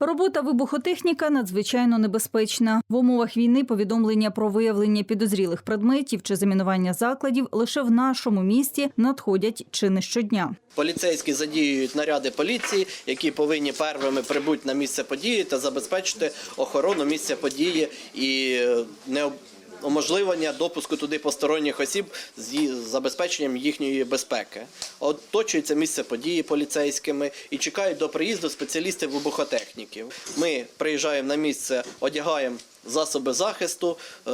Робота вибухотехніка надзвичайно небезпечна. В умовах війни повідомлення про виявлення підозрілих предметів чи замінування закладів лише в нашому місті надходять чи не щодня. Поліцейські задіюють наряди поліції, які повинні первими прибути на місце події та забезпечити охорону місця події і е, не уможливлення допуску туди посторонніх осіб з забезпеченням їхньої безпеки. Оточується місце події поліцейськими і чекають до приїзду спеціалістів вибухотехніків. Ми приїжджаємо на місце, одягаємо засоби захисту е,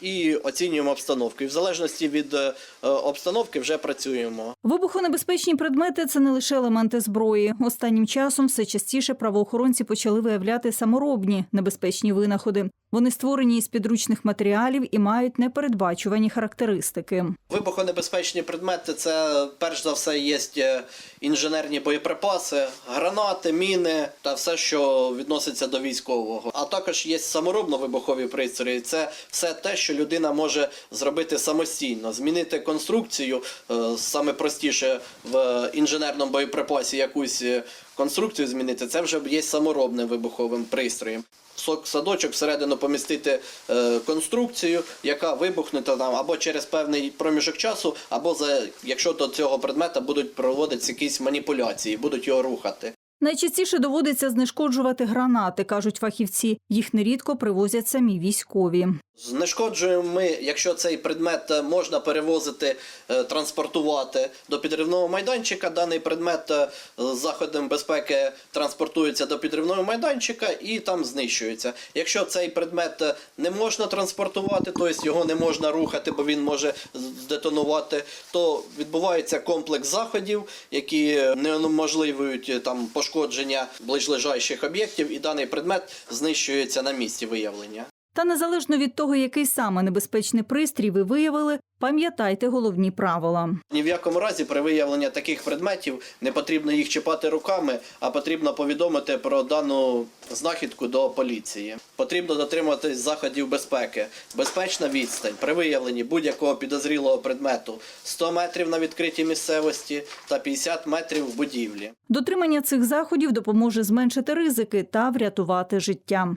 і оцінюємо обстановку. І в залежності від е, обстановки вже працюємо. Вибухонебезпечні предмети це не лише елементи зброї. Останнім часом все частіше правоохоронці почали виявляти саморобні небезпечні винаходи. Вони створені із підручних матеріалів і мають непередбачувані характеристики. Вибухонебезпечні предмети це перш за все є е, інженерні боєприпаси, гранати, міни та все, що відноситься до військового. А також є саморобно-вибухові пристрої. Це все те, що людина може зробити самостійно, змінити конструкцію е, саме простіше в інженерному боєприпасі якусь е, конструкцію змінити. Це вже є саморобним вибуховим пристроєм. В садочок всередину помістити е, конструкцію, яка вибухне там або через певний проміжок часу, або за якщо до цього предмета будуть проводитися якісь маніпуляції, будуть його рухати. Найчастіше доводиться знешкоджувати гранати, кажуть фахівці. Їх нерідко привозять самі військові. Знешкоджуємо ми, якщо цей предмет е, можна перевозити, е, транспортувати до підривного майданчика. Даний предмет е, з заходом безпеки транспортується до підривного майданчика і там знищується. Якщо цей предмет не можна транспортувати, тобто його не можна рухати, бо він може здетонувати, то відбувається комплекс заходів, які неуможливують е, там пошкодження ближлежащих об'єктів, і даний предмет знищується на місці виявлення. Та незалежно від того, який саме небезпечний пристрій ви виявили, пам'ятайте головні правила. Ні в якому разі при виявленні таких предметів не потрібно їх чіпати руками, а потрібно повідомити про дану знахідку до поліції. Потрібно дотримуватись заходів безпеки, безпечна відстань при виявленні будь-якого підозрілого предмету 100 метрів на відкритій місцевості та 50 метрів в будівлі. Дотримання цих заходів допоможе зменшити ризики та врятувати життя.